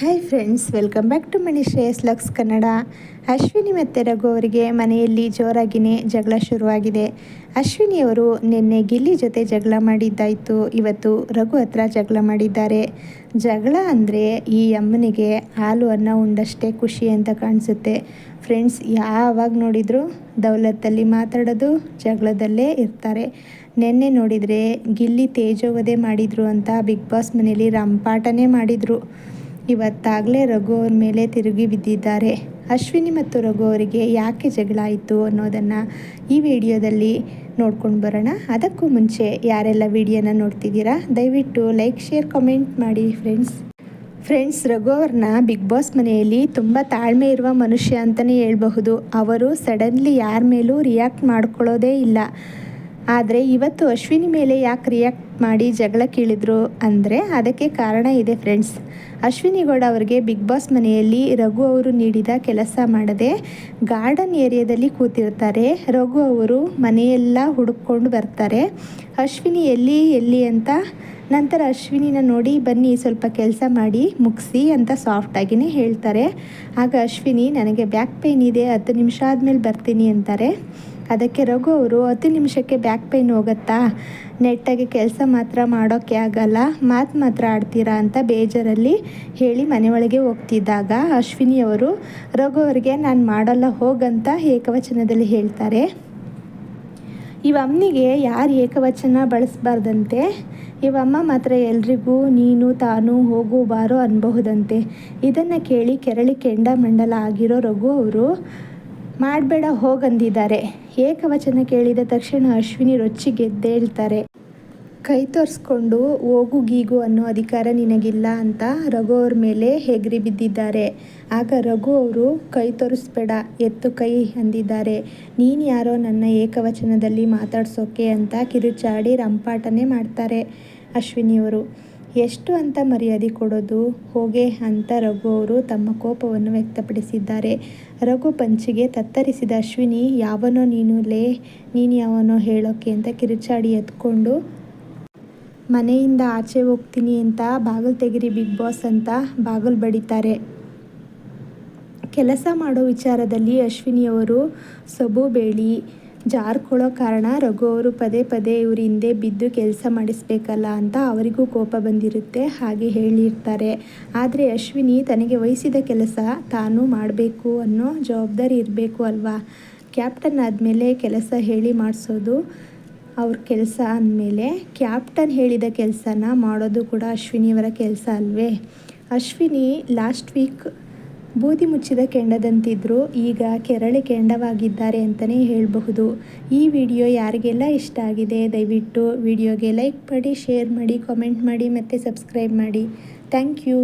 Hi friends welcome back to Mani Shreyas lux Kannada Ashwini ಮತ್ತು ರಘು ಅವರಿಗೆ ಮನೆಯಲ್ಲಿ ಜೋರಾಗಿಯೇ ಜಗಳ ಶುರುವಾಗಿದೆ. ಅಶ್ವಿನಿಯವರು ನಿನ್ನೆ ಗಿಲ್ಲಿ ಜೊತೆ ಜಗಳ ಮಾಡಿದ್ದಾಯಿತು. ಇವತ್ತು ರಘು ಹತ್ರ ಜಗಳ ಮಾಡಿದ್ದಾರೆ. ಜಗಳ ಅಂದರೆ ಈ ಅಮ್ಮನಿಗೆ ಹಾಲು ಅನ್ನ ಉಂಡಷ್ಟೇ ಖುಷಿ ಅಂತ ಕಾಣಿಸುತ್ತೆ. ಫ್ರೆಂಡ್ಸ್ ಯಾವಾಗ ನೋಡಿದರೂ ದೌಲತ್ತಲ್ಲಿ ಮಾತಾಡೋದು, ಜಗಳದಲ್ಲೇ ಇರ್ತಾರೆ. ನಿನ್ನೆ ನೋಡಿದರೆ ಗಿಲ್ಲಿ ತೇಜೋವಧೆ ಮಾಡಿದರು ಅಂತ ಬಿಗ್ ಬಾಸ್ ಮನೇಲಿ ರಂಪಾಟನೇ ಮಾಡಿದರು. ಇವತ್ತಾಗಲೇ ರಘು ಅವ್ರ ಮೇಲೆ ತಿರುಗಿ ಬಿದ್ದಿದ್ದಾರೆ. ಅಶ್ವಿನಿ ಮತ್ತು ರಘು ಅವರಿಗೆ ಯಾಕೆ ಜಗಳ ಆಯಿತು ಅನ್ನೋದನ್ನು ಈ ವಿಡಿಯೋದಲ್ಲಿ ನೋಡ್ಕೊಂಡು ಬರೋಣ. ಅದಕ್ಕೂ ಮುಂಚೆ ಯಾರೆಲ್ಲ ವಿಡಿಯೋನ ನೋಡ್ತಿದ್ದೀರಾ, ದಯವಿಟ್ಟು ಲೈಕ್, ಶೇರ್, ಕಮೆಂಟ್ ಮಾಡಿ ಫ್ರೆಂಡ್ಸ್. ಫ್ರೆಂಡ್ಸ್, ರಘು ಅವ್ರನ್ನ ಬಿಗ್ ಬಾಸ್ ಮನೆಯಲ್ಲಿ ತುಂಬ ತಾಳ್ಮೆ ಇರುವ ಮನುಷ್ಯ ಅಂತಲೇ ಹೇಳ್ಬಹುದು. ಅವರು ಸಡನ್ಲಿ ಯಾರ ಮೇಲೂ ರಿಯಾಕ್ಟ್ ಮಾಡ್ಕೊಳ್ಳೋದೇ ಇಲ್ಲ. ಆದರೆ ಇವತ್ತು ಅಶ್ವಿನಿ ಮೇಲೆ ಯಾಕೆ ರಿಯಾಕ್ಟ್ ಮಾಡಿ ಜಗಳ ಕೇಳಿದ್ರು ಅಂದರೆ ಅದಕ್ಕೆ ಕಾರಣ ಇದೆ ಫ್ರೆಂಡ್ಸ್ ಅಶ್ವಿನಿ ಗೌಡ ಅವರಿಗೆ ಬಿಗ್ ಬಾಸ್ ಮನೆಯಲ್ಲಿ ರಘು ಅವರು ನೀಡಿದ ಕೆಲಸ ಮಾಡದೆ ಗಾರ್ಡನ್ ಏರಿಯಾದಲ್ಲಿ ಕೂತಿರ್ತಾರೆ. ರಘು ಅವರು ಮನೆಯೆಲ್ಲ ಹುಡುಕೊಂಡು ಬರ್ತಾರೆ. ಅಶ್ವಿನಿ ಎಲ್ಲಿ ಎಲ್ಲಿ ಅಂತ ನಂತರ ಅಶ್ವಿನಿನ ನೋಡಿ, ಬನ್ನಿ ಸ್ವಲ್ಪ ಕೆಲಸ ಮಾಡಿ, ಮುಗಿಸಿ ಅಂತ ಸಾಫ್ಟಾಗಿಯೇ ಹೇಳ್ತಾರೆ. ಆಗ ಅಶ್ವಿನಿ, ನನಗೆ ಬ್ಯಾಕ್ ಪೇಯ್ನ್ ಇದೆ, ಹತ್ತು ನಿಮಿಷ ಆದಮೇಲೆ ಬರ್ತೀನಿ ಅಂತಾರೆ. ಅದಕ್ಕೆ ರಘು ಅವರು ಹತ್ತು ನಿಮಿಷಕ್ಕೆ ಬ್ಯಾಕ್ ಪೈನ್ ಹೋಗುತ್ತಾ? ನೆಟ್ಟಾಗಿ ಕೆಲಸ ಮಾತ್ರ ಮಾಡೋಕ್ಕೆ ಆಗಲ್ಲ. ಮಾತು ಮಾತ್ರ ಆಡ್ತೀರಾ? ಅಂತ ಬೇಜಾರಲ್ಲಿ ಹೇಳಿ ಮನೆ ಒಳಗೆ ಹೋಗ್ತಿದ್ದಾಗ ಅಶ್ವಿನಿಯವರು ರಘು ಅವರಿಗೆ ನಾನು ಮಾಡಲ್ಲ, ಹೋಗಂತ ಏಕವಚನದಲ್ಲಿ ಹೇಳ್ತಾರೆ. ಇವಮ್ಮನಿಗೆ ಯಾರು ಏಕವಚನ ಬಳಸಬಾರ್ದಂತೆ? ಇವಮ್ಮ ಮಾತ್ರ ಎಲ್ರಿಗೂ ನೀನು ತಾನು ಹೋಗು ಬಾರೋ ಅನ್ಬಹುದಂತೆ? ಇದನ್ನು ಕೇಳಿ ಕೆರಳಿ ಕೆಂಡ ಮಂಡಲ ಆಗಿರೋ ರಘು ಅವರು ಮಾಡಬೇಡ, ಹೋಗಂದಿದ್ದಾರೆ. ಏಕವಚನ ಕೇಳಿದ ತಕ್ಷಣ ಅಶ್ವಿನಿ ರೊಚ್ಚಿಗೆದ್ದೇಳ್ತಾರೆ ಕೈ ತೋರಿಸ್ಕೊಂಡು, ಹೋಗು ಗೀಗು ಅನ್ನೋ ಅಧಿಕಾರ ನಿನಗಿಲ್ಲ ಅಂತ ರಘು ಅವ್ರ ಮೇಲೆ ಹೆಗರಿ ಬಿದ್ದಿದ್ದಾರೆ. ಆಗ ರಘು ಅವರು, ಕೈ ತೋರಿಸ್ಬೇಡ, ಎತ್ತು ಕೈ ಅಂದಿದ್ದಾರೆ. ನೀನು ಯಾರೋ ನನ್ನ ಏಕವಚನದಲ್ಲಿ ಮಾತಾಡ್ಸೋಕೆ ಅಂತ ಕಿರುಚಾಡಿ ರಂಪಾಟನೆ ಮಾಡ್ತಾರೆ ಅಶ್ವಿನಿಯವರು. ಎಷ್ಟು ಅಂತ ಮರ್ಯಾದೆ ಕೊಡೋದು? ಹೋಗೆ ಅಂತ ರಘು ಅವರು ತಮ್ಮ ಕೋಪವನ್ನು ವ್ಯಕ್ತಪಡಿಸಿದ್ದಾರೆ. ರಘು ಪಂಚಿಗೆ ತತ್ತರಿಸಿದ ಅಶ್ವಿನಿ, ಯಾವನೋ ನೀನು ಲೇ, ನೀನು ಯಾವನೋ ಹೇಳೋಕೆ? ಅಂತ ಕಿರುಚಾಡಿ ಎತ್ಕೊಂಡು, ಮನೆಯಿಂದ ಆಚೆ ಹೋಗ್ತೀನಿ ಅಂತ ಬಾಗಿಲು ತೆಗಿರಿ ಬಿಗ್ ಬಾಸ್ ಅಂತ ಬಾಗಿಲು ಬಡಿತಾರೆ. ಕೆಲಸ ಮಾಡೋ ವಿಚಾರದಲ್ಲಿ ಅಶ್ವಿನಿಯವರು, ಸೊಬು ಬೇಳಿ ಜಾರ್ಕೊಳ್ಳೋ ಕಾರಣ ರಘು ಅವರು ಪದೇ ಪದೇ ಇವ್ರ ಹಿಂದೆ ಬಿದ್ದು ಕೆಲಸ ಮಾಡಿಸ್ಬೇಕಲ್ಲ ಅಂತ ಅವರಿಗೂ ಕೋಪ ಬಂದಿರುತ್ತೆ, ಹಾಗೆ ಹೇಳಿರ್ತಾರೆ. ಆದರೆ ಅಶ್ವಿನಿ ತನಗೆ ವಹಿಸಿದ ಕೆಲಸ ತಾನು ಮಾಡಬೇಕು ಅನ್ನೋ ಜವಾಬ್ದಾರಿ ಇರಬೇಕು ಅಲ್ವಾ? ಕ್ಯಾಪ್ಟನ್ ಆದಮೇಲೆ ಕೆಲಸ ಹೇಳಿ ಮಾಡಿಸೋದು ಅವ್ರ ಕೆಲಸ ಅಂದಮೇಲೆ ಕ್ಯಾಪ್ಟನ್ ಹೇಳಿದ ಕೆಲಸನ ಮಾಡೋದು ಕೂಡ ಅಶ್ವಿನಿಯವರ ಕೆಲಸ ಅಲ್ವೇ? ಅಶ್ವಿನಿ ಲಾಸ್ಟ್ ವೀಕ್ ಬೂದಿ ಮುಚ್ಚಿದ ಕೆಂಡದಂತಿದ್ರು, ಈಗ ಕೆರಳೆ ಕೆಂಡವಾಗಿದ್ದಾರೆ ಅಂತಲೇ ಹೇಳಬಹುದು. ಈ ವಿಡಿಯೋ ಯಾರಿಗೆಲ್ಲ ಇಷ್ಟ ಆಗಿದೆ, ದಯವಿಟ್ಟು ವಿಡಿಯೋಗೆ ಲೈಕ್ ಮಾಡಿ, ಶೇರ್ ಮಾಡಿ, ಕಾಮೆಂಟ್ ಮಾಡಿ ಮತ್ತು ಸಬ್ಸ್ಕ್ರೈಬ್ ಮಾಡಿ. Thank you.